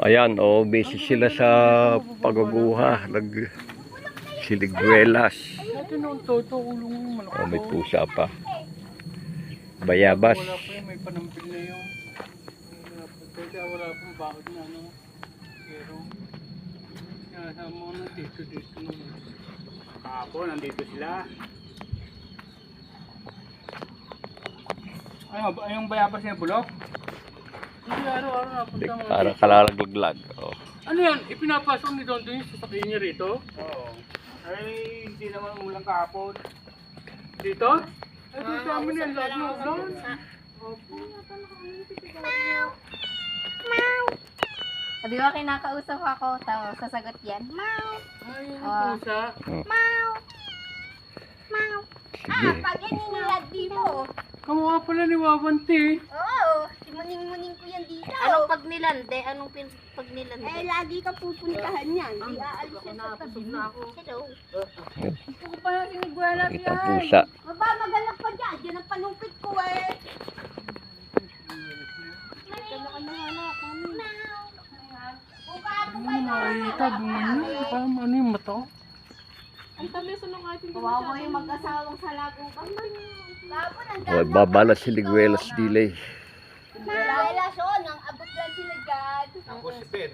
Ayan, oh, busy sila sa pagaguha. Nag siligwelas. Oh, may pusa pa. Bayabas. Wala pa yun, may panampil na yung. Wala pa. Bakit na ano. Pero, kaya mo na dito dito. Kahapon, nandito sila. Ano, ba- yung bayabas niya bulok? Hindi, araw-araw napunta mo. Parang kalalaglag. Oh. Ano yan? Ipinapasok ni Don Don yung sasakyan niya rito? Oo. Ay, hindi naman ulang kahapon. Dito? Ay, dito sa amin yan. Lahat ng ulan. Opo. O, di ba kinakausap ako, tapos sasagot yan. Mau! Ay, yung Ah. pusa. Mau! Mau! Sige. pag iniladi mo. Kamukha pala ni Wawanti. Oo, simuning-muning ko yan dito. Anong pag nilande? Anong pin pag nilande? Eh, lagi ka pupuntahan yan. Di aalis yan sa tabi mo. Hello. Gusto ko pa yung siniguela Itang pusa. Baba, magalak pa dyan. Yan ang panupit ko eh. Ka nahanap, mami? Ano makikita? Bumano. Parang ano yung mata? Kawawa yung mag-asawang sa lago ka. Bago, ang Oh, babala siligwelas delay. Relasyon, ang abot lang sila dyan. Ako si Ben.